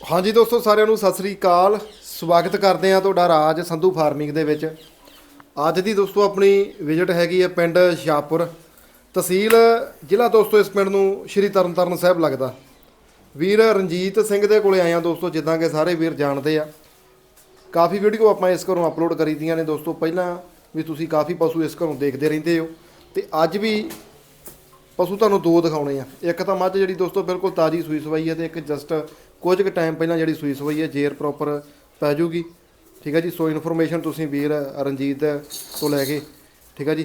ਹਾਂਜੀ ਦੋਸਤੋ, ਸਾਰਿਆਂ ਨੂੰ ਸਤਿ ਸ੍ਰੀ ਅਕਾਲ। ਸਵਾਗਤ ਕਰਦੇ ਆ ਤੁਹਾਡਾ ਰਾਜ ਸੰਧੂ ਫਾਰਮਿੰਗ ਦੇ ਵਿੱਚ। ਅੱਜ ਦੀ ਦੋਸਤੋ, ਆਪਣੀ ਵਿਜ਼ਿਟ ਹੈਗੀ ਹੈ ਪਿੰਡ ਸ਼ਾਹਪੁਰ। ਤਹਿਸੀਲ ਜ਼ਿਲ੍ਹਾ ਦੋਸਤੋ, ਇਸ ਪਿੰਡ ਨੂੰ ਸ਼੍ਰੀ ਤਰਨਤਾਰਨ ਸਾਹਿਬ ਲੱਗਦਾ। ਵੀਰ ਰਣਜੀਤ ਸਿੰਘ ਦੇ ਕੋਲੇ ਆਏ ਆ ਦੋਸਤੋ, ਜਿੱਦਾਂ ਕਿ ਸਾਰੇ ਵੀਰ ਜਾਣਦੇ ਆ। ਕਾਫੀ ਵੀਡੀਓ ਆਪਾਂ ਇਸ ਘਰੋਂ ਅਪਲੋਡ ਕਰੀਦੀਆਂ ਨੇ ਦੋਸਤੋ। ਪਹਿਲਾਂ ਵੀ ਤੁਸੀਂ ਕਾਫੀ ਪਸ਼ੂ ਇਸ ਘਰੋਂ ਦੇਖਦੇ ਰਹਿੰਦੇ ਹੋ। ਤੇ ਅੱਜ ਵੀ ਪਸ਼ੂ ਤੁਹਾਨੂੰ ਦੋ ਦਿਖਾਉਣੇ ਆ। ਇੱਕ ਤਾਂ ਮੱਝ ਜਿਹੜੀ ਦੋਸਤੋ, ਬਿਲਕੁਲ ਤਾਜੀ ਸੂਈ ਸਵਾਈ ਹੈ ਤੇ ਇੱਕ ਜਸਟ ਕੁਝ ਕੁ ਟਾਈਮ ਪਹਿਲਾਂ ਜਿਹੜੀ ਸੂਈ ਸਵਾਈ ਹੈ, ਜੇਰ ਪ੍ਰੋਪਰ ਪੈ ਜੂਗੀ। ਠੀਕ ਹੈ ਜੀ? ਸੋ ਇਨਫੋਰਮੇਸ਼ਨ ਤੁਸੀਂ ਵੀਰ ਰਣਜੀਤ ਤੋਂ ਲੈ ਕੇ, ਠੀਕ ਹੈ ਜੀ?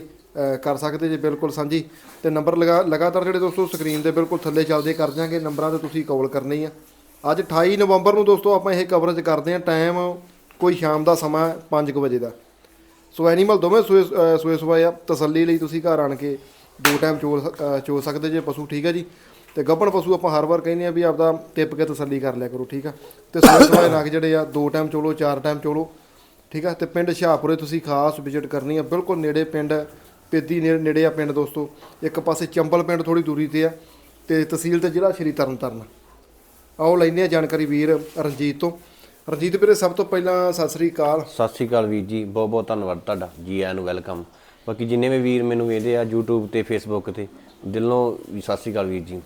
ਕਰ ਸਕਦੇ ਜੇ ਬਿਲਕੁਲ ਸਾਂਝੀ। ਤੇ ਨੰਬਰ ਲਗਾ, ਲਗਾਤਾਰ ਜਿਹੜੇ ਦੋਸਤੋ ਸਕਰੀਨ ਦੇ ਬਿਲਕੁਲ ਥੱਲੇ ਚੱਲਦੇ ਕਰ ਜਾਾਂਗੇ ਨੰਬਰਾਂ ਤੇ ਤੁਸੀਂ ਕਾਲ ਕਰਨੀ ਆ। ਅੱਜ 28 ਨਵੰਬਰ ਨੂੰ ਦੋਸਤੋ ਆਪਾਂ ਇਹ ਕਵਰੇਜ ਕਰਦੇ ਆ ਟਾਈਮ ਕੋਈ ਸ਼ਾਮ ਦਾ ਸਮਾਂ 5 ਵਜੇ ਦਾ। ਸੋ ਐਨੀਮਲ ਦੋਵੇਂ ਸੂਏ, ਅਹ ਸੂਏ ਸਵਾਏ ਆ। ਤਸੱਲੀ ਲਈ ਤੁਸੀਂ ਘਰ ਆਣ ਕੇ ਦੋ ਟਾਈਮ ਚੋ ਚੋ ਸਕਦੇ ਜੇ ਪਸ਼ੂ। ਠੀਕ ਹੈ ਜੀ? ਤੇ ਗੱਭਣ ਪਸ਼ੂ ਆਪਾਂ ਹਰ ਵਾਰ ਕਹਿੰਦੇ ਆ ਵੀ ਆਪਦਾ ਟਿੱਪ ਕੇ ਤਸੱਲੀ ਕਰ ਲਿਆ ਕਰੋ, ਠੀਕ ਆ? ਤੇ ਸੂਏ ਸਵਾਏ ਨਗ ਜਿਹੜੇ ਆ, ਦੋ ਟਾਈਮ ਚੋਲੋ, ਚਾਰ ਟਾਈਮ ਚੋਲੋ, ਠੀਕ ਆ? ਤੇ ਪਿੰਡ ਸ਼ਾਹਪੁਰੇ ਤੁਸੀਂ ਖਾਸ ਵਿਜ਼ਿਟ ਕਰਨੀ ਆ, ਬਿਲਕੁਲ ਨੇੜੇ ਪਿੰਡ, ਪੇਦੀ ਨੇੜੇ ਆ ਪਿੰਡ ਦੋਸਤੋ। ਇੱਕ ਪਾਸੇ ਚੰਬਲ ਪਿੰਡ ਥੋੜੀ ਦੂਰੀ ਤੇ ਆ, ਤੇ ਤਹਿਸੀਲ ਤੇ ਜ਼ਿਲ੍ਹਾ ਸ਼੍ਰੀ ਤਰਨਤਾਰਨ। ਆਓ ਲੈਂਦੇ ਆ ਜਾਣਕਾਰੀ ਵੀਰ ਰਣਜੀਤ ਤੋਂ। ਰਣਜੀਤ ਵੀਰੇ, ਸਭ ਤੋਂ ਪਹਿਲਾਂ ਸਤਿ ਸ੍ਰੀ ਅਕਾਲ। ਸਤਿ ਸ਼੍ਰੀ ਅਕਾਲ ਵੀਰ ਜੀ, ਬਹੁਤ ਬਹੁਤ ਧੰਨਵਾਦ ਤੁਹਾਡਾ। ਜੀ ਆਇਆਂ ਨੂੰ ਵੈਲਕਮ। ਬਾਕੀ ਜਿੰਨੇ ਵੀ ਵੀਰ ਮੈਨੂੰ ਵੇਖਦੇ ਆ YouTube ਤੇ Facebook ਤੇ, ਦਿਲੋਂ ਸਤਿ ਸ਼੍ਰੀ ਅਕਾਲ ਵੀਰ ਜੀ।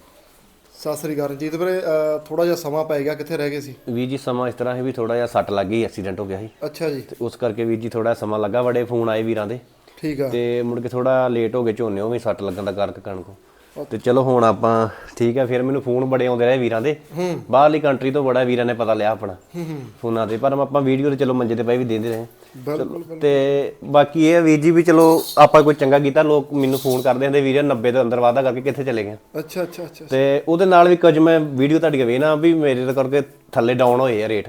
ਸਤਿ ਸ੍ਰੀ ਅਕਾਲ ਰਣਜੀਤ ਵੀਰੇ ਥੋੜਾ ਜਿਹਾ ਸਮਾਂ ਪੈ ਗਿਆ ਕਿੱਥੇ ਰਹਿ ਗਏ ਸੀ? ਵੀਰ ਜੀ ਸਮਾਂ ਇਸ ਤਰ੍ਹਾਂ ਹੈ ਵੀ ਥੋੜਾ ਜਿਹਾ ਸੱਟ ਲੱਗ ਗਈ ਐਕਸੀਡੈਂਟ ਹੋ ਗਿਆ ਸੀ। ਅੱਛਾ ਜੀ। ਤੇ ਉਸ ਕਰਕੇ ਵੀਰ ਜੀ ਥੋੜਾ ਸਮਾਂ ਲੱਗਾ ਬੜੇ ਫੋਨ ਆਏ ਵੀਰਾਂ ਦੇ। ਠੀਕ ਆ। ਤੇ ਮੁੜ ਕੇ ਥੋੜਾ ਲੇਟ ਹੋ ਗਏ ਝੋਨੇ ਵੀ ਸੱਟ ਲੱਗਣ ਦਾ ਕਰਕੇ ਕਣਕ ਤੇ ਚਲੋ ਹੁਣ ਆਪਾਂ ਠੀਕ ਹੈ ਫਿਰ ਮੈਨੂੰ ਫੋਨ ਬੜੇ ਆਉਂਦੇ ਰਹੇ ਵੀਰਾਂ ਦੇ। ਬਾਹਰਲੀ ਕੰਟਰੀ ਤੋਂ ਬੜਾ ਵੀਰਾਂ ਨੇ ਪਤਾ ਲਿਆ ਆਪਣਾ ਫੋਨਾਂ ਤੇ ਪਰ ਆਪਾਂ ਵੀਡੀਓ ਤੇ ਚਲੋ ਮੰਜੇ ਤੇ ਪਏ ਵੀ ਦਿੰਦੇ ਰਹੇ। ਤੇ ਬਾਕੀ ਇਹ ਵੀਰ ਜੀ ਵੀ ਚਲੋ ਆਪਾਂ ਕੋਈ ਚੰਗਾ ਕੀਤਾ ਲੋਕ ਮੈਨੂੰ ਫੋਨ ਕਰਦੇ ਹੁੰਦੇ ਵੀਰ 90 ਦੇ ਅੰਦਰ ਵਾਦਾ ਕਰਕੇ ਕਿੱਥੇ ਚਲੇ ਗਏ ਅੱਛਾ ਅੱਛਾ ਅੱਛਾ ਤੇ ਉਹਦੇ ਨਾਲ ਵੀ ਕੁਝ ਮੈਂ ਵੀਡੀਓ ਤੁਹਾਡੀ ਵੇਖਣਾ ਵੀ ਮੇਰੇ ਕਰਕੇ ਥੱਲੇ ਡਾਊਨ ਹੋਏ ਆ ਰੇਟ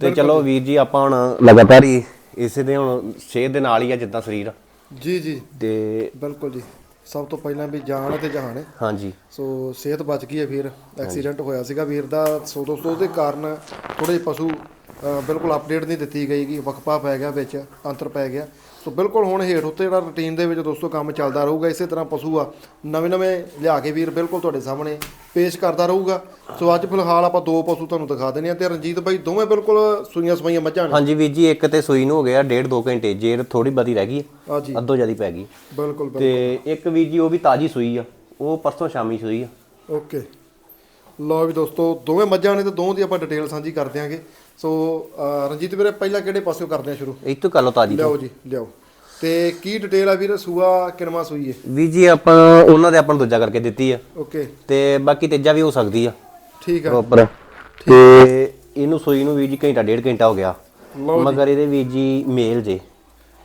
ਤੇ ਚਲੋ ਵੀਰ ਜੀ ਆਪਾਂ ਹੁਣ ਲਗਾਤਾਰ ਹੀ ਇਸੇ ਦੇ ਹੁਣ ਸਿਹਤ ਦੇ ਨਾਲ ਹੀ ਆ ਜਿੱਦਾਂ ਸਰੀਰ। ਜੀ ਜੀ। ਤੇ ਬਿਲਕੁਲ ਜੀ। ਸਭ ਤੋਂ ਪਹਿਲਾਂ ਵੀ ਜਾਨ ਤੇ ਜਹਾਨ ਹੈ ਹਾਂਜੀ। ਸੋ ਸਿਹਤ ਬਚ ਗਈ ਹੈ ਫਿਰ ਐਕਸੀਡੈਂਟ ਹੋਇਆ ਸੀਗਾ ਵੀਰ ਦਾ। ਸੋ ਦੋਸਤੋ ਉਹਦੇ ਕਾਰਨ ਥੋੜੇ ਪਸ਼ੂ ਅ, ਬਿਲਕੁਲ ਅਪਡੇਟ ਨਹੀਂ ਦਿੱਤੀ ਗਈ ਕਿ ਵਕਫਾ ਪੈ ਗਿਆ ਵਿੱਚ ਅੰਤਰ ਪੈ ਗਿਆ। ਸੋ ਬਿਲਕੁਲ ਹੁਣ ਹੇਠ ਉੱਤੇ ਜਿਹੜਾ ਰੁਟੀਨ ਦੇ ਵਿੱਚ ਦੋਸਤੋ ਕੰਮ ਚੱਲਦਾ ਰਹੂਗਾ ਇਸੇ ਤਰ੍ਹਾਂ ਪਸ਼ੂ ਆ ਨਵੇਂ ਨਵੇਂ ਲਿਆ ਕੇ ਵੀਰ ਬਿਲਕੁਲ ਤੁਹਾਡੇ ਸਾਹਮਣੇ ਪੇਸ਼ ਕਰਦਾ ਰਹੂਗਾ। ਸੋ ਅੱਜ ਫਿਲਹਾਲ ਆਪਾਂ ਦੋ ਪਸ਼ੂ ਤੁਹਾਨੂੰ ਦਿਖਾ ਦਿੰਦੇ ਆ ਤੇ ਰਣਜੀਤ ਬਾਈ ਦੋਵੇਂ ਬਿਲਕੁਲ ਸੂਈਆਂ ਸਵਾਈਆਂ ਮੱਝਾਂ ਨੇ। ਹਾਂਜੀ ਵੀਰ ਜੀ ਇੱਕ ਤੇ ਸੂਈ ਨੂੰ ਹੋ ਗਿਆ ਡੇਢ ਦੋ ਘੰਟੇ ਜੇਰ ਥੋੜੀ ਬਦੀ ਰਹਿ ਗਈ ਆ ਜੀ। ਅੱਧੋ ਜਿਆਦੀ ਪੈ ਗਈ। ਬਿਲਕੁਲ ਬਿਲਕੁਲ। ਤੇ ਇੱਕ ਵੀਰ ਜੀ ਉਹ ਵੀ ਤਾਜੀ ਸੂਈ ਆ ਉਹ ਪਰਸੋਂ ਸ਼ਾਮੀ ਸੂਈ ਆ। ਓਕੇ। ਲਓ ਵੀ ਦੋਸਤੋ ਦੋਵੇਂ ਮੱਝਾਂ ਨੇ ਤੇ ਦੋਵਾਂ ਦੀ ਆਪਾਂ ਡਿਟੇਲ ਸਾਂਝੀ ਕਰ ਦਿਆਂਗੇ। ਸੋ ਰਣਜੀਤ ਵੀਰੇ ਪਹਿਲਾਂ ਕਿਹੜੇ ਪਾਸਿਓਂ ਕਰਦੇ ਆ ਸ਼ੁਰੂ? ਤੋਂ ਕਰ ਲਓ ਤਾਜੀ ਲਿਆਓ ਜੀ ਲਿਆਓ। ਤੇ ਕੀ ਡਿਟੇਲ ਆ ਵੀਰ? ਸੂਆ ਕਿਨਵਾ ਸੂਈ ਹੈ ਵੀਰ ਜੀ ਆਪਾਂ ਉਹਨਾਂ ਦੇ ਆਪਾਂ ਨੂੰ ਦੂਜਾ ਕਰਕੇ ਦਿੱਤੀ ਆ। ਓਕੇ। ਤੇ ਬਾਕੀ ਤੀਜਾ ਵੀ ਹੋ ਸਕਦੀ ਆ। ਠੀਕ ਆ। ਪ੍ਰੋਪਰ ਤੇ ਇਹਨੂੰ ਸੂਈ ਨੂੰ ਵੀਰ ਜੀ ਘੰਟਾ ਡੇਢ ਘੰਟਾ ਹੋ ਗਿਆ। ਮਗਰ ਇਹਦੇ ਵੀਰ ਜੀ ਮੇਲ ਜੇ।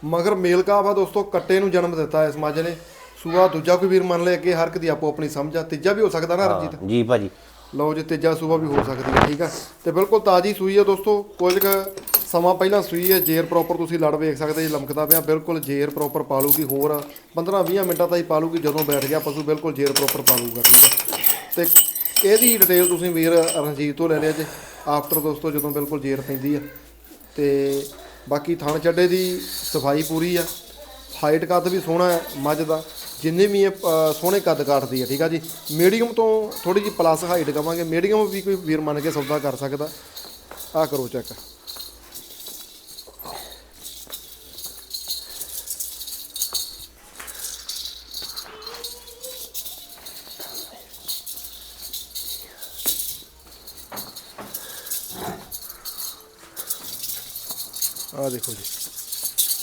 ਮਗਰ ਮੇਲ ਕਾਫ ਆ ਦੋਸਤੋ? ਕੱਟੇ ਨੂੰ ਜਨਮ ਦਿੱਤਾ ਇਸ ਮੱਝ ਨੇ। ਸੂਆ ਦੂਜਾ ਕੋਈ ਵੀਰ ਮੰਨ ਲੈ ਅੱਗੇ ਹਰ ਇੱਕ ਦੀ ਆਪੋ ਆਪਣੀ ਸਮਝ ਆ। ਤੀਜਾ ਵੀ ਹੋ ਸਕਦਾ ਨਾ ਰਣਜੀਤ ਜੀ ਭਾਜੀ। ਲਓ ਜੀ ਤੀਜਾ ਸੂਆ ਵੀ ਹੋ ਸਕਦੀ ਹੈ ਠੀਕ ਆ। ਤੇ ਬਿਲਕੁਲ ਤਾਜੀ ਸੂਈ ਹੈ ਦੋਸਤੋ। ਕੁਝ ਕੁ ਸਮਾਂ ਪਹਿਲਾਂ ਸੂਈ ਹੈ, ਜੇਰ ਪ੍ਰੋਪਰ ਤੁਸੀਂ ਲੜ ਵੇਖ ਸਕਦੇ ਜੀ, ਲਮਕਦਾ ਪਿਆ, ਬਿਲਕੁਲ ਜੇਰ ਪ੍ਰੋਪਰ ਪਾ ਲੂਗੀ ਹੋਰ 15-20 ਮਿੰਟਾਂ ਤਾਈਂ ਪਾ ਲੂਗੀ ਜਦੋਂ ਬੈਠ ਗਿਆ ਪਸ਼ੂ, ਬਿਲਕੁਲ ਜੇਰ ਪ੍ਰੋਪਰ ਪਾ ਲੂਗਾ ਠੀਕ ਆ ਤੇ ਇਹਦੀ ਡਿਟੇਲ ਤੁਸੀਂ ਵੀਰ ਰਣਜੀਤ ਤੋਂ ਲੈ ਲਿਆ ਜੇ ਆਫਟਰ ਦੋਸਤੋ, ਜਦੋਂ ਬਿਲਕੁਲ ਜੇਰ ਪੈਂਦੀ ਆ। ਤੇ ਬਾਕੀ ਥਣ ਚੱਡੇ ਦੀ ਸਫ਼ਾਈ ਪੂਰੀ ਆ। ਹਾਈਟ ਕੱਦ ਵੀ ਸੋਹਣਾ ਹੈ, ਮੱਝ ਦਾ। ਜਿੰਨੇ ਵੀ ਇਹ ਸੋਹਣੇ ਕੱਦ ਕਾਟਦੀ ਹੈ ਠੀਕ ਆ ਜੀ? ਮੀਡੀਅਮ ਤੋਂ ਥੋੜੀ ਜਿਹੀ ਪਲੱਸ ਹਾਈਟ ਕਵਾਂਗੇ ਮੀਡੀਅਮ ਵੀ ਕੋਈ ਵੀਰ ਮੰਨ ਕੇ ਸੌਦਾ ਕਰ ਸਕਦਾ। ਆ ਕਰੋ ਚੈੱਕ ਆ ਦੇਖੋ ਜੀ।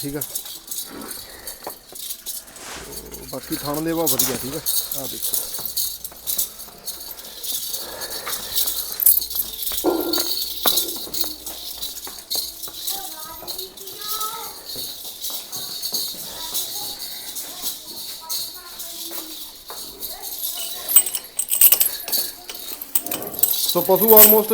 ਠੀਕ ਆ। ਬਾਕੀ ਥਣ ਦੇ ਵਾ ਵਧੀਆ ਠੀਕ ਆ। ਆ ਦੇਖੋ। ਸੋ ਪਸ਼ੂ ਆਲਮੋਸਟ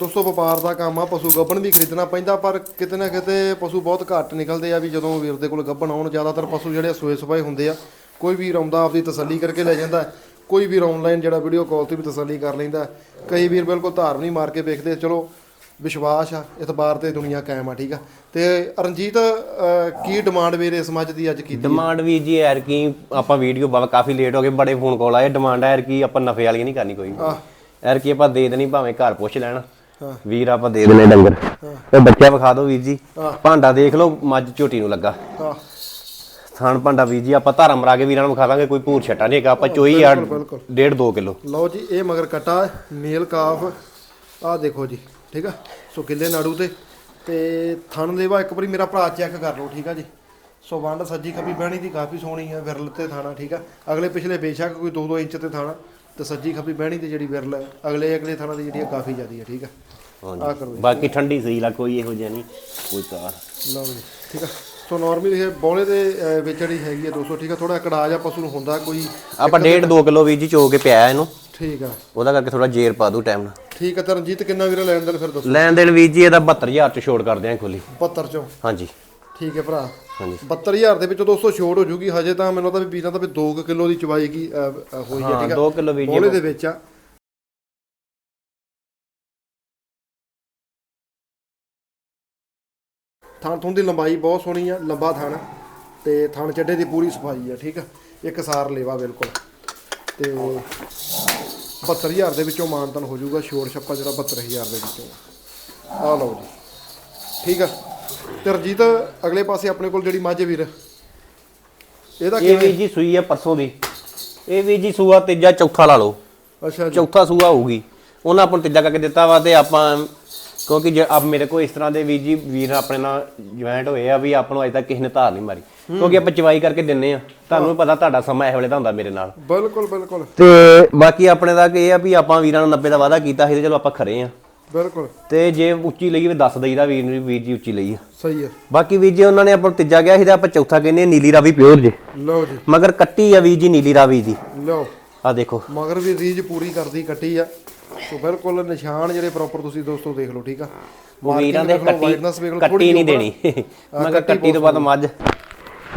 ਦੋਸਤੋ ਵਪਾਰ ਦਾ ਕੰਮ ਆ ਪਸ਼ੂ ਗੱਭਣ ਵੀ ਖਰੀਦਣਾ ਪੈਂਦਾ ਪਰ ਕਿਤੇ ਨਾ ਕਿਤੇ ਪਸ਼ੂ ਬਹੁਤ ਘੱਟ ਨਿਕਲਦੇ ਆ ਵੀ ਜਦੋਂ ਵੀਰ ਦੇ ਕੋਲ ਗੱਭਣ ਆਉਣ ਜ਼ਿਆਦਾਤਰ ਪਸ਼ੂ ਜਿਹੜੇ ਸੋਏ ਸਫਾਏ ਹੁੰਦੇ ਆ ਕੋਈ ਵੀਰ ਆਉਂਦਾ ਆਪਦੀ ਤਸੱਲੀ ਕਰਕੇ ਲੈ ਜਾਂਦਾ। ਕੋਈ ਵੀਰ ਆਨਲਾਈਨ ਜਿਹੜਾ ਵੀਡੀਓ ਕਾਲ ਤੇ ਵੀ ਤਸੱਲੀ ਕਰ ਲੈਂਦਾ। ਕਈ ਵੀਰ ਬਿਲਕੁਲ ਧਾਰਮ ਨਹੀਂ ਮਾਰ ਕੇ ਵੇਖਦੇ ਚਲੋ ਵਿਸ਼ਵਾਸ ਆ ਇਤਬਾਰ ਤੇ ਦੁਨੀਆ ਕਾਇਮ ਆ ਠੀਕ ਆ ਤੇ ਰਣਜੀਤ ਕੀ ਡਿਮਾਂਡ ਵੀਰ ਇਸ ਮੱਝ ਦੀ ਅੱਜ ਕੀਤੀ ਡਿਮਾਂਡ ਵੀਰ ਜੀ ਐਰ ਕੀ ਆਪਾਂ ਵੀਡੀਓ ਬਾਬਾ ਕਾਫੀ ਲੇਟ ਹੋ ਗਏ ਬੜੇ ਫੋਨ ਕਾਲ ਆਏ ਡਿਮਾਂਡ ਐਰ ਕੀ ਆਪਾਂ ਨਫੇ ਵਾਲੀ ਨਹੀਂ ਕਰਨੀ ਕੋਈ ਐਰ ਕੀ ਆਪਾਂ ਦੇ ਦੇਣੀ ਭਾਵੇਂ ਘਰ ਪੁੱਛ ਲੈਣ। ਹਾਂ। ਵੀਰ ਆਪਾਂ ਦੇ ਦਿੰਨੇ ਡੰਗਰ। ਇਹ ਬੱਚਾ ਵਿਖਾ ਦਿਓ ਵੀਰ ਜੀ। ਭਾਂਡਾ ਦੇਖ ਲਓ ਮੱਝ ਝੋਟੀ ਨੂੰ ਲੱਗਾ। ਥਾਣ ਭਾਂਡਾ ਵੀਰ ਜੀ ਆਪਾਂ ਧਾਰਾ ਮਰਾ ਕੇ ਵੀਰਾਂ ਨੂੰ ਵਿਖਾ ਦਾਂਗੇ ਕੋਈ ਭੂਰ ਛੱਟਾ ਨਹੀਂ ਹੈਗਾ। ਆਪਾਂ ਚੋਈ ਆ। ਡੇਢ 2 ਕਿਲੋ। ਲਓ ਜੀ ਇਹ ਮਗਰ ਕਟਾ ਮੇਲ ਕਾਫ ਆਹ ਦੇਖੋ ਜੀ ਠੀਕ ਆ? ਸੋ ਕਿੱਲੇ ਨਾੜੂ ਤੇ। ਤੇ ਥਣ ਦੇਵਾ ਇੱਕ ਵਾਰੀ ਮੇਰਾ ਭਰਾ ਚੈੱਕ ਕਰ ਲਓ ਠੀਕ ਆ ਜੀ? ਸੋ ਵੰਡ ਸੱਜੀ ਖੱਬੀ ਬਹਿਣੀ ਦੀ ਕਾਫੀ ਸੋਹਣੀ ਹੈ ਵਿਰਲ ਤੇ ਥਾਣਾ ਠੀਕ ਆ? ਅਗਲੇ ਪਿਛਲੇ ਬੇਸ਼ੱਕ ਕੋਈ 2-2 ਇੰਚ ਤੇ ਥਾਣਾ। ਤੇ ਸੱਜੀ ਖੱਬੀ ਬਹਿਣੀ ਦੀ ਜਿਹੜੀ ਵਿਰਲ ਹੈ ਅਗਲੇ ਅਗਲੇ ਥਾਣਾ ਦੀ ਜਿਹੜੀ ਕਾਫੀ ਜ਼ਿਆਦੀ ਹੈ ਠੀਕ ਆ ਆਹ ਕਰੋ ਜੀ। ਬਾਕੀ ਠੰਡੀ ਸੀ ਲਾ ਕੋਈ ਇਹੋ ਜਿਹਾ ਨਹੀਂ ਕੋਈ ਤਾਰ ਲਓ ਜੀ ਠੀਕ ਆ ਸੋ ਨਾਰਮਲੀ ਇਹ ਬੋਲੇ ਦੇ ਅਹ, ਵਿੱਚ ਜਿਹੜੀ ਹੈਗੀ ਹੈ 200 ਠੀਕ ਆ ਥੋੜਾ ਕੜਾ ਜਾ ਪਸ਼ੂ ਨੂੰ ਹੁੰਦਾ ਕੋਈ ਆਪਾਂ ਡੇਢ 2 ਕਿਲੋ ਵੀਰ ਜੀ ਚੋ ਕੇ ਪਿਆ ਇਹਨੂੰ। ਠੀਕ ਆ ਉਹਦਾ ਕਰਕੇ ਥੋੜਾ ਜੇਰ ਪਾ ਦੂ ਟਾਈਮ ਨਾਲ। ਠੀਕ ਆ ਤਾਂ ਰਣਜੀਤ ਕਿੰਨਾ ਵੀਰੇ ਲੈਣ ਦੇਣ ਫਿਰ ਦੱਸੋ? ਲੈਣ ਦੇਣ ਵੀਰ ਜੀ ਇਹਦਾ 72000 ਚ ਛੋੜ ਕਰਦੇ ਆਂ ਖੁੱਲੀ। 72 ਚੋਂ? ਹਾਂਜੀ। ਠੀਕ ਹੈ ਭਰਾ। ਹਾਂਜੀ। 72000 ਦੇ ਵਿੱਚੋਂ ਦੋਸਤੋ ਛੋੜ ਹੋ ਜੂਗੀ ਹਜੇ ਤਾਂ ਮੈਨੂੰ ਤਾਂ ਵੀ ਵੀਰਾਂ ਦਾ ਵੀ 2 ਕਿਲੋ ਦੀ ਚਵਾਈ ਕੀ ਹੋਈ ਹੈ ਹਾਂ ਠੀਕ 2 ਕਿਲੋ ਵੀਰ ਬੋਲੇ ਜੀ ਦੇ ਵਿੱਚ ਆ। ਥਣ ਥੁਣ ਦੀ ਲੰਬਾਈ ਬਹੁਤ ਸੋਹਣੀ ਆ ਲੰਬਾ ਥਣ ਤੇ ਥਣ ਚੱਡੇ ਦੀ ਪੂਰੀ ਸਫ਼ਾਈ ਆ ਠੀਕ ਆ? ਇੱਕ ਸਾਰ ਲੇਵਾ ਬਿਲਕੁਲ। ਤੇ 72000 ਦੇ ਵਿੱਚੋਂ ਮਾਨਤਨ ਹੋ ਜਾਊਗਾ ਛੋੜ ਛੱਪਾ ਜਿਹੜਾ 72000 ਦੇ ਵਿੱਚੋਂ ਆ। ਲਓ ਜੀ। ਠੀਕ ਆ? ਤੇ ਰਜੀਤ ਅਗਲੇ ਪਾਸੇ ਆਪਣੇ ਕੋਲ ਜਿਹੜੀ ਮੱਝ ਵੀਰ। ਇਹਦਾ ਇਹ ਕਿਵੇਂ? ਵੀਰ ਜੀ ਸੂਈ ਆ ਪਰਸੋਂ ਦੀ। ਇਹ ਵੀਰ ਜੀ ਸੂਆ ਤੀਜਾ ਚੌਥਾ ਲਾ ਲਓ। ਅੱਛਾ ਜੀ। ਚੌਥਾ ਸੂਆ ਹੋਊਗੀ। ਉਹਨਾਂ ਆਪਾਂ ਨੂੰ ਤੀਜਾ ਕਰਕੇ ਦਿੱਤਾ ਵਾ ਤੇ ਆਪਾਂ ਕਿਉਂਕਿ ਜੇ ਆਪ ਮੇਰੇ ਕੋਲ ਇਸ ਤਰ੍ਹਾਂ ਦੇ ਵੀਰ ਜੀ ਵੀਰ ਆਪਣੇ ਨਾਲ ਜੁਆਇੰਟ ਹੋਏ ਆ ਵੀ ਆਪਾਂ ਨੂੰ ਅਜੇ ਤੱਕ ਕਿਸੇ ਨੇ ਧਾਰ ਨਹੀਂ ਮਾਰੀ। ਕਿਉਂਕਿ ਆਪਾਂ ਚਵਾਈ ਕਰਕੇ ਦਿੰਨੇ ਆ। ਤੁਹਾਨੂੰ ਵੀ ਪਤਾ ਤੁਹਾਡਾ ਸਮਾਂ ਇਹ ਵੇਲੇ ਦਾ ਹੁੰਦਾ ਮੇਰੇ ਨਾਲ। ਬਿਲਕੁਲ ਬਿਲਕੁਲ। ਤੇ ਬਾਕੀ ਆਪਣੇ ਦਾ ਇਹ ਆ ਵੀ ਆਪਾਂ ਵੀਰਾਂ ਨੂੰ 90 ਦਾ ਵਾਅਦਾ ਕੀਤਾ ਸੀ ਤੇ ਚਲੋ ਆਪਾਂ ਖਰੇ ਆ। ਬਿਲਕੁਲ। ਤੇ ਜੇ ਉੱਚੀ ਲਈ ਵੀ ਦੱਸ ਦਈਦਾ ਵੀਰ ਨੂੰ ਵੀ ਵੀਰ ਜੀ ਉੱਚੀ ਲਈ ਆ। ਸਹੀ ਹੈ ਬਾਕੀ ਵੀਰ ਜੀ ਉਹਨਾਂ ਨੇ ਆਪਾਂ ਨੂੰ ਤੀਜਾ ਗਿਆ ਸੀ ਤੇ ਆਪਾਂ ਚੌਥਾ ਕਹਿੰਦੇ ਆ ਨੀਲੀ ਰਾਵੀ ਪਿਓਰ ਜੇ। ਲਓ ਜੀ। ਮਗਰ ਕੱਟੀ ਆ ਵੀਰ ਜੀ ਨੀਲੀ ਰਾਵੀ ਦੀ। ਲਓ। ਆ ਦੇਖੋ। ਮਗਰ ਵੀ ਰੀਜ ਪੂਰੀ ਕਰਦੀ ਕੱਟੀ ਆ। ਸੋ ਬਿਲਕੁਲ ਨਿਸ਼ਾਨ ਜਿਹੜੇ ਪ੍ਰੋਪਰ ਤੁਸੀਂ ਦੋਸਤੋ ਦੇਖ ਲਓ ਠੀਕ ਆ। ਵੀਰਾਂ ਦੇ ਕੱਟੀ ਕੱਟੀ ਨਹੀਂ ਦੇਣੀ। ਮਗਰ ਕੱਟੀ ਤੋਂ ਬਾਅਦ ਮੱਝ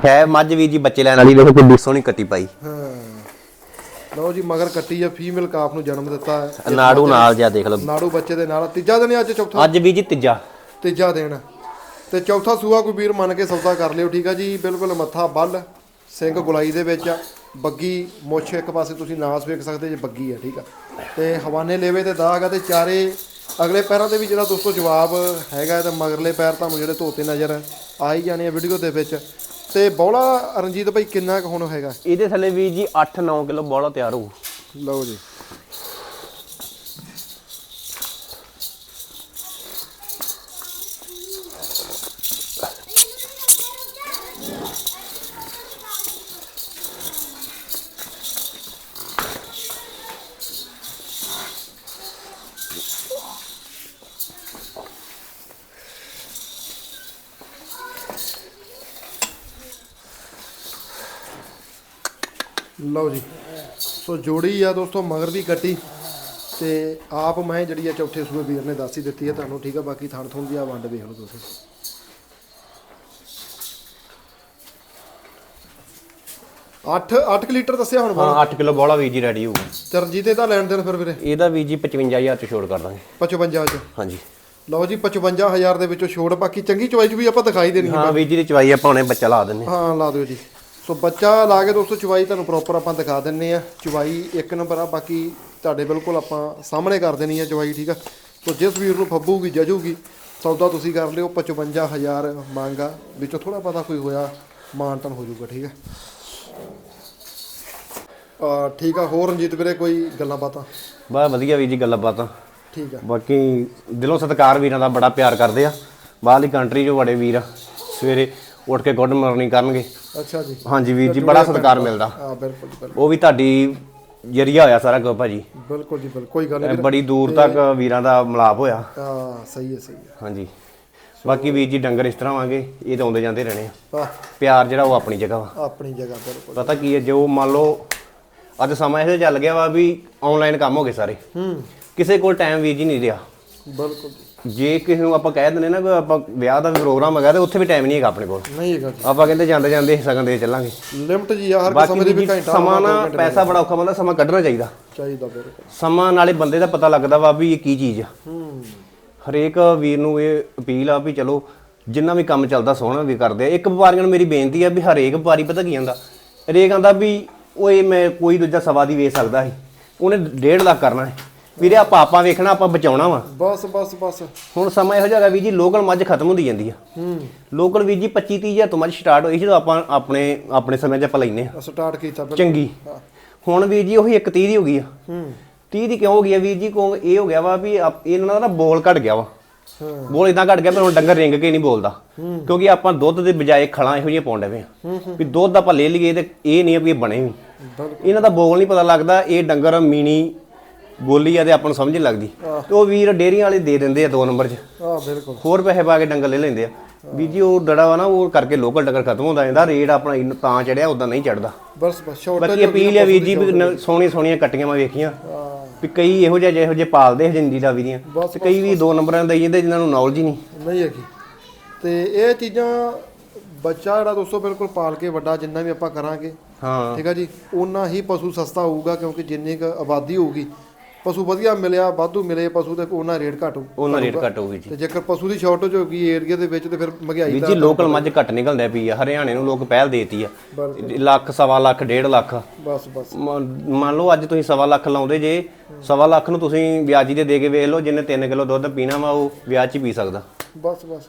ਹੈ ਮੱਝ ਵੀਰ ਜੀ ਬੱਚੇ ਲੈਣ ਵਾਲੀ ਦੇਖੋ ਕਿੰਨੀ ਸੋਹਣੀ ਕੱਟੀ ਪਾਈ। ਹਾਂ। ਲਓ ਜੀ ਮਗਰ ਕੱਟੀ ਆ ਫੀਮੇਲ ਕਾਫ ਨੂੰ ਜਨਮ ਦਿੱਤਾ ਹੈ। ਨਾੜੂ ਨਾਲ ਜਿਆ ਦੇਖ ਲਓ। ਨਾੜੂ ਬੱਚੇ ਦੇ ਨਾਲ। ਤੀਜਾ ਦਿਨ ਅੱਜ ਚੌਥਾ? ਅੱਜ ਵੀਰ ਜੀ ਤੀਜਾ। ਤੀਜਾ ਦਿਨ। ਤੇ ਚੌਥਾ ਸੂਆ ਕੋਈ ਵੀਰ ਮੰਨ ਕੇ ਸੌਦਾ ਕਰ ਲਿਓ ਠੀਕ ਆ ਜੀ? ਬਿਲਕੁਲ ਮੱਥਾ ਬੱਲ ਸਿੰਘ ਗੁਲਾਈ ਦੇ ਵਿੱਚ ਆ। ਬੱਗੀ ਮੁੱਛ ਇੱਕ ਪਾਸੇ ਤੁਸੀਂ ਨਾਸ ਵੇਖ ਸਕਦੇ ਜੇ ਬੱਗੀ ਆ ਠੀਕ ਆ। ਤੇ ਹਵਾਨੇ ਲੇਵੇ ਤੇ ਦਾਗ ਆ ਤੇ ਚਾਰੇ ਅਗਲੇ ਪੈਰਾਂ ਤੇ ਵੀ ਜਿਹੜਾ ਦੋਸਤੋ ਜਵਾਬ ਹੈਗਾ ਤੇ ਮਗਰਲੇ ਪੈਰ ਤੁਹਾਨੂੰ ਜਿਹੜੇ ਧੋਤੇ ਨਜ਼ਰ ਆ ਹੀ ਜਾਣੇ ਆ ਵੀਡੀਓ ਦੇ ਵਿੱਚ। ਤੇ ਬੌਲਾ ਰਣਜੀਤ ਭਾਈ ਕਿੰਨਾ ਕੁ ਹੁਣ ਹੈਗਾ? ਇਹਦੇ ਥੱਲੇ ਵੀਰ ਜੀ 8-9 ਕਿਲੋ ਬੋਲਾ ਤਿਆਰ ਹੋਊ। ਲਓ ਜੀ। ਲਓ ਜੀ। ਸੋ ਜੋੜੀ ਆ ਦੋਸਤੋ ਮਗਰ ਦੀ ਕੱਟੀ। ਤੇ ਆਪ ਮੈਂ ਜਿਹੜੀ ਆ ਚੌਥੇ ਸੂਏ ਵੀਰ ਨੇ ਦੱਸ ਹੀ ਦਿੱਤੀ ਹੈ ਤੁਹਾਨੂੰ ਠੀਕ ਆ? ਬਾਕੀ ਥਣ ਥੁਣ ਦੀ ਆ ਵੰਡ ਵੇਖ ਲਓ ਤੁਸੀਂ। ਅੱਠ 8 ਲੀਟਰ ਦੱਸਿਆ ਹੁਣ ਹਾਂ 8 ਕਿਲੋ ਬੋਲਾ ਵੀਰ ਜੀ ਰੈਡੀ ਹੋਊ ਚਰਨਜੀਤ ਇਹਦਾ ਲੈਣ ਦੇਣ ਫਿਰ ਵੀਰੇ? ਇਹਦਾ ਵੀਰ ਜੀ 55000 ਚ ਛੋੜ ਕਰ ਦਾਂਗੇ। 55 ਚ? ਹਾਂਜੀ। ਲਓ ਜੀ 55000 ਦੇ ਵਿੱਚੋਂ ਛੋੜ ਬਾਕੀ ਚੰਗੀ ਚਵਾਈ ਚ ਵੀ ਆਪਾਂ ਦਿਖਾਈ ਦੇਣੀ ਹਾਂ ਵੀਰ ਜੀ ਦੀ ਚਵਾਈ ਆਪਾਂ ਹੁਣੇ ਬੱਚਾ ਲਾ ਦਿੰਨੇ ਹਾਂ ਲਾ ਦਿਓ ਜੀ। ਸੋ ਬੱਚਾ ਲਾ ਕੇ ਦੋਸਤੋ ਚਵਾਈ ਤੁਹਾਨੂੰ ਪ੍ਰੋਪਰ ਆਪਾਂ ਦਿਖਾ ਦਿੰਨੇ ਆ। ਚਵਾਈ ਇੱਕ ਨੰਬਰ ਆ ਬਾਕੀ ਤੁਹਾਡੇ ਬਿਲਕੁਲ ਆਪਾਂ ਸਾਹਮਣੇ ਕਰ ਦੇਣੀ ਆ ਚਵਾਈ ਠੀਕ ਆ? ਸੋ ਜਿਸ ਵੀਰ ਨੂੰ ਫੱਬੂਗੀ ਜਜੂਗੀ ਸੌਦਾ ਤੁਸੀਂ ਕਰ ਲਿਓ 55000 ਮੰਗਾ ਵਿੱਚੋਂ ਥੋੜਾ ਪਤਾ ਕੋਈ ਹੋਇਆ ਮਾਨਤਨ ਹੋ ਜਾਊਗਾ ਠੀਕ ਆ? ਆ ਠੀਕ ਆ ਹੋਰ ਰਣਜੀਤ ਵੀਰੇ ਕੋਈ ਗੱਲਾਂ ਬਾਤਾਂ? ਬਾ ਵਧੀਆ ਵੀਰ ਜੀ ਗੱਲਾਂ ਬਾਤਾਂ। ਠੀਕ ਆ। ਬਾਕੀ ਦਿਲੋਂ ਸਤਿਕਾਰ ਵੀਰਾਂ ਦਾ ਬੜਾ ਪਿਆਰ ਕਰਦੇ ਆ। ਬਾਹਰਲੀ ਕੰਟਰੀ 'ਚੋਂ ਬੜੇ ਵੀਰ ਆ। ਸਵੇਰੇ ਉੱਠ ਕੇ ਗੁੱਡ ਮਾਰਨਿੰਗ ਕਰਨਗੇ। ਅੱਛਾ ਜੀ। ਹਾਂਜੀ ਵੀਰ ਜੀ ਬੜਾ ਸਤਿਕਾਰ ਮਿਲਦਾ। ਆ ਬਿਲਕੁਲ ਜੀ, ਬਿਲਕੁਲ। ਉਹ ਵੀ ਤੁਹਾਡੀ ਜਰੀਆ ਹੋਇਆ ਸਾਰਾ ਕੁਝ ਭਾਜੀ। ਬਿਲਕੁਲ ਜੀ ਬਿਲਕੁਲ। ਕੋਈ ਗੱਲ ਨਹੀਂ ਬੜੀ ਦੂਰ ਤੱਕ ਵੀਰਾਂ ਦਾ ਮਲਾਪ ਹੋਇਆ। ਆ ਸਹੀ ਹੈ ਸਹੀ ਹੈ। ਹਾਂਜੀ। ਬਾਕੀ ਵੀਰ ਜੀ ਡੰਗਰ ਇਸ ਤਰ੍ਹਾਂ ਵਾਂਗੇ ਇਹ ਤਾਂ ਆਉਂਦੇ ਜਾਂਦੇ ਰਹਿਣੇ ਆ। ਆ ਪਿਆਰ ਜਿਹੜਾ ਉਹ ਆਪਣੀ ਜਗ੍ਹਾ ਵਾ। ਆਪਣੀ ਜਗ੍ਹਾ ਬਿਲਕੁਲ। ਪਤਾ ਕੀ ਹੈ ਜੋ ਮੰਨ ਲਓ ਅੱਜ ਸਮਾਂ ਇਹੋ ਚੱਲ ਗਿਆ ਵਾ ਵੀ ਆਨਲਾਈਨ ਕੰਮ ਹੋ ਗਏ ਸਾਰੇ। ਹੂੰ। ਕਿਸੇ ਕੋਲ ਟਾਈਮ ਵੀਰ ਜੀ ਨਹੀਂ ਰਿਹਾ। ਬਿਲਕੁਲ ਜੀ। ਜੇ ਕਿਸੇ ਨੂੰ ਆਪਾਂ ਕਹਿ ਦਿੰਦੇ ਨਾ ਕਿ ਆਪਾਂ ਵਿਆਹ ਦਾ ਵੀ ਪ੍ਰੋਗਰਾਮ ਹੈਗਾ ਤੇ ਉੱਥੇ ਵੀ ਟਾਈਮ ਨਹੀਂ ਹੈਗਾ ਆਪਣੇ ਕੋਲ। ਨਹੀਂ ਹੈਗਾ ਜੀ। ਆਪਾਂ ਕਹਿੰਦੇ ਜਾਂਦੇ ਜਾਂਦੇ ਸਗਨ ਦੇ ਚੱਲਾਂਗੇ। ਲਿਮਟ ਜੀ ਆ ਹਰ ਬਾਕੀ ਸਮੇਂ ਦੀ ਵੀਰ ਵੀ ਘੰਟਾ ਸਮਾਂ ਨਾ ਪੈਸਾ ਬੜਾ ਔਖਾ ਬੰਦਾ ਸਮਾਂ ਕੱਢਣਾ ਚਾਹੀਦਾ। ਚਾਹੀਦਾ ਬਿਲਕੁਲ। ਸਮਾਂ ਨਾਲੇ ਬੰਦੇ ਦਾ ਪਤਾ ਲੱਗਦਾ ਵਾ ਵੀ ਇਹ ਕੀ ਚੀਜ਼ ਆ। ਹੂੰ। ਹਰੇਕ ਵੀਰ ਨੂੰ ਇਹ ਅਪੀਲ ਆ ਵੀ ਚਲੋ ਜਿੰਨਾ ਵੀ ਕੰਮ ਚੱਲਦਾ ਸੋਹਣਾ ਵੀ ਕਰਦੇ ਆ। ਇੱਕ ਵਪਾਰੀਆਂ ਨੂੰ ਮੇਰੀ ਬੇਨਤੀ ਆ ਵੀ ਹਰੇਕ ਵਪਾਰੀ ਪਤਾ ਕੀ ਜਾਂਦਾ ਹਰੇਕ ਆਂਦਾ ਵੀ ਓਏ ਮੈਂ ਕੋਈ ਦੂਜਾ ਸਵਾ ਦੀ ਵੇਚ ਸਕਦਾ ਸੀ ਉਹਨੇ 1.5 ਲੱਖ ਕਰਨਾ ਹੈ ਵੀਰੇ ਆਪਾਂ ਆਪਾਂ ਵੇਖਣਾ ਆਪਾਂ ਬਚਾਉਣਾ ਵਾ। ਬਸ ਬਸ ਬਸ। ਹੁਣ ਸਮਾਂ ਇਹੋ ਜਿਹਾ ਹੈਗਾ ਵੀ ਜੀ ਲੋਕਲ ਮੱਝ ਖਤਮ ਹੁੰਦੀ ਜਾਂਦੀ ਆ। ਹੂੰ। ਲੋਕਲ ਵੀ ਜੀ 25 30 ਹਜ਼ਾਰ ਤੋਂ ਮੱਝ ਸਟਾਰਟ ਹੋਈ ਸੀ ਜਦੋਂ ਆਪਾਂ ਆਪਣੇ ਆਪਣੇ ਸਮੇਂ 'ਚ ਆਪਾਂ ਲੈਨੇ ਆ। ਸਟਾਰਟ ਕੀਤਾ ਬਿਲਕੁਲ। ਚੰਗੀ। ਹੁਣ ਵੀਰ ਜੀ ਉਹੀ 130 ਦੀ ਹੋ ਗਈ ਆ। ਹੂੰ। 30 ਦੀ ਕਿਉਂ ਹੋ ਗਈ ਆ ਵੀਰ ਜੀ? ਕਿਉਂ ਇਹ ਹੋ ਗਿਆ ਵਾ ਵੀ ਆਪ- ਇਹਨਾਂ ਦਾ ਨਾ ਬੋਲ ਘਟ ਗਿਆ ਵਾ। ਹਾਂ। ਬੋਲ ਇਦਾਂ ਘਟ ਗਿਆ ਪਰ ਹੁਣ ਡੰਗਰ ਰਿੰਗ ਕੇ ਨਹੀਂ ਬੋਲਦਾ। ਕਿਉਂਕਿ ਆਪਾਂ ਦੁੱਧ ਦੇ ਬਜਾਏ ਖਲਾਂ ਇਹੋ ਜਿਹੀਆਂ ਪਾਉਣ ਡਏ ਆ। ਵੀ ਦੁੱਧ ਆਪਾਂ ਲੈ ਲਈਏ ਤੇ ਇਹ ਨਹੀਂ ਆ ਵੀ ਇਹ ਬਣੇ ਵੀ। ਬਿਲਕੁਲ। ਇਹਨਾਂ ਦਾ ਬੋਲ ਨਹੀਂ ਪਤਾ ਲੱਗਦਾ ਇਹ ਡੰਗਰ ਮੀਣੀ ਬੋਲੀ ਆ ਤੇ ਆਪਾਂ ਨੂੰ ਸਮਝ ਨਹੀਂ ਲੱਗਦੀ। ਤੇ ਉਹ ਵੀਰ ਡੇਰੀਆਂ ਵਾਲੇ ਦੇ ਦਿੰਦੇ ਆ ਦੋ ਨੰਬਰ 'ਚ। ਆ ਬਿਲਕੁਲ। ਹੋਰ ਪੈਸੇ ਪਾ ਕੇ ਡੰਗਰ ਲੈ ਲੈਂਦੇ ਆ। ਵੀ ਜੀ ਉਹ ਦੜਾ ਵਾ ਨਾ ਉਹ ਕਰਕੇ ਲੋਕਲ ਡੰਗਰ ਖਤਮ ਹੁੰਦਾ ਜਾਂਦਾ ਰੇਟ ਆਪਣਾ ਇੰਨਾ ਤਾਂ ਚੜਿਆ ਉਦਾਂ ਨਹੀਂ ਚੜਦਾ। ਬਸ ਬਸ ਸ਼ਾਰਟ ਬਾਕੀ ਅਪੀਲ ਆ ਵੀਰ ਜੀ ਨ- ਸੋਹਣੀਆਂ ਕੱਟੀਆਂ ਮੈਂ ਵੇਖੀਆਂ। ਵੀ ਕਈ ਇਹੋ ਜਿਹੇ ਜਿਹੋ ਜਿਹੇ ਪਾਲਦੇ ਜਿੰਦੀ ਦਾ ਵੀ ਦੀਆਂ ਤੇ ਕਈ ਵੀ ਦੋ ਨੰਬਰਾਂ ਦੇ ਜਾਂਦੇ ਜਿਨ੍ਹਾਂ ਨੂੰ ਨੌਲੇਜ ਹੀ ਨਹੀਂ। ਨਹੀਂ ਹੈਗੀ। ਤੇ ਇਹ ਚੀਜ਼ਾਂ ਬੱਚਾ ਜਿਹੜਾ ਦੋਸਤੋ ਬਿਲਕੁਲ ਪਾਲ ਕੇ ਵੱਡਾ ਜਿੰਨਾ ਵੀ ਆਪਾਂ ਕਰਾਂਗੇ। ਹਾਂ। ਠੀਕ ਆ ਜੀ? ਉਨਾ ਹੀ ਪਸ਼ੂ ਸਸਤਾ ਹੋਊਗਾ ਕਿਉਂਕਿ ਜਿੰਨੀ ਕੁ ਆਬਾਦੀ ਹੋਊਗੀ ਪਸ਼ੂ ਵਧੀਆ ਮਿਲਿਆ ਵਾਧੂ ਮਿਲੇ ਪਸ਼ੂ ਤੇ ਉਹਨਾਂ ਰੇਟ ਘਟੂ ਉਹਨਾਂ ਰੇਟ ਘੱਟ ਹੋਊਗੀ ਜੀ। ਤੇ ਜੇਕਰ ਪਸ਼ੂ ਦੀ ਸ਼ਾਰਟੇਜ ਹੋ ਗਈ ਏਰੀਆ ਦੇ ਵਿੱਚ ਤੇ ਫਿਰ ਮਹਿੰਗਾਈ ਵੀਰ ਦਾ ਜੀ ਲੋਕਲ ਮੱਝ ਘੱਟ ਨਿਕਲਦਾ ਪਈ ਆ ਹਰਿਆਣੇ ਨੂੰ ਲੋਕ ਪਹਿਲ ਦੇਤੀ ਆ। ਲੱਖ ਸਵਾ ਲੱਖ ਡੇਢ ਲੱਖ। ਬਸ ਬਸ। ਮ- ਮੰਨ ਲਓ ਅੱਜ ਤੁਸੀਂ ਸਵਾ ਲੱਖ ਲਾਉਂਦੇ ਜੇ ਸਵਾ ਲੱਖ ਨੂੰ ਤੁਸੀਂ ਵਿਆਜੀ ਦੇ ਦੇ ਕੇ ਵੇਖ ਲਓ ਜਿਹਨੇ 3 ਕਿਲੋ ਦੁੱਧ ਪੀਣਾ ਵਾ ਉਹ ਵਿਆਜ 'ਚ ਹੀ ਪੀ ਸਕਦਾ। ਬਸ ਬਸ।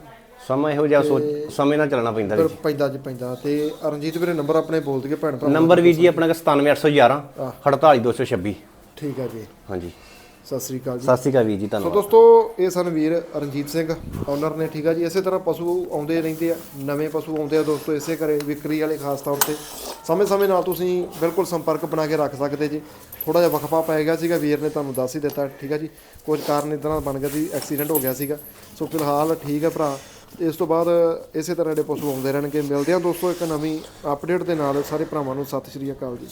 ਸਮਾਂ ਇਹੋ ਜਿਹਾ ਸੋਚ ਸਮੇਂ ਨਾਲ ਚੱਲਣਾ ਪੈਂਦਾ ਫਿਰ ਜੀ। ਪੈਂਦਾ ਜੀ ਪੈਂਦਾ। ਤੇ ਰਣਜੀਤ ਵੀਰੇ ਨੰਬਰ ਆਪਣੇ ਬੋਲ ਦਈਏ ਭੈਣ ਭਰਾ ਨੰਬਰ ਵੀਰ ਜੀ ਆਪਣਾ 97811 48226 ਠੀਕ ਆ ਜੀ। ਹਾਂਜੀ। ਸਤਿ ਸ੍ਰੀ ਅਕਾਲ ਜੀ। ਸਤਿ ਸ਼੍ਰੀ ਅਕਾਲ ਵੀਰ ਜੀ ਸੋ ਧੰਨਵਾਦ। ਦੋਸਤੋ ਇਹ ਸਨ ਵੀਰ ਰਣਜੀਤ ਸਿੰਘ ਓਨਰ ਨੇ ਠੀਕ ਆ ਜੀ। ਇਸੇ ਤਰ੍ਹਾਂ ਪਸ਼ੂ ਆਉਂਦੇ ਰਹਿੰਦੇ ਆ ਨਵੇਂ ਪਸ਼ੂ ਆਉਂਦੇ ਆ ਦੋਸਤੋ ਇਸੇ ਕਰੇ ਵਿਕਰੀ ਵਾਲੇ ਖਾਸ ਤੌਰ ਤੇ। ਸਮੇਂ-ਸਮੇਂ ਨਾਲ ਤੁਸੀਂ ਬਿਲਕੁਲ ਸੰਪਰਕ ਬਣਾ ਕੇ ਰੱਖ ਸਕਦੇ ਜੀ। ਥੋੜਾ ਜਿਹਾ ਵਕਫਾ ਪੈ ਗਿਆ ਸੀਗਾ ਵੀਰ ਨੇ ਤੁਹਾਨੂੰ ਦੱਸ ਹੀ ਦਿੱਤਾ ਠੀਕ ਆ ਜੀ। ਕੁਝ ਕਾਰਨ ਇਦਾਂ ਦਾ ਬਣ ਗਿਆ ਸੀ ਐਕਸੀਡੈਂਟ ਹੋ ਗਿਆ ਸੀਗਾ। ਸੋ ਫਿਲਹਾਲ ਠੀਕ ਹੈ ਭਰਾ। ਇਸ ਤੋਂ ਬਾਅਦ ਇਸੇ ਤਰ੍ਹਾਂ ਦੇ ਪਸ਼ੂ ਆਉਂਦੇ ਰਹਿਣਗੇ ਮਿਲਦੇ ਆ ਦੋਸਤੋ ਇੱਕ ਨਵੀਂ ਅਪਡੇਟ ਦੇ ਨਾਲ। ਸਾਰੇ ਭਰਾਵਾਂ ਨੂੰ ਸਤਿ ਸ਼੍ਰੀ ਅਕਾਲ ਜੀ।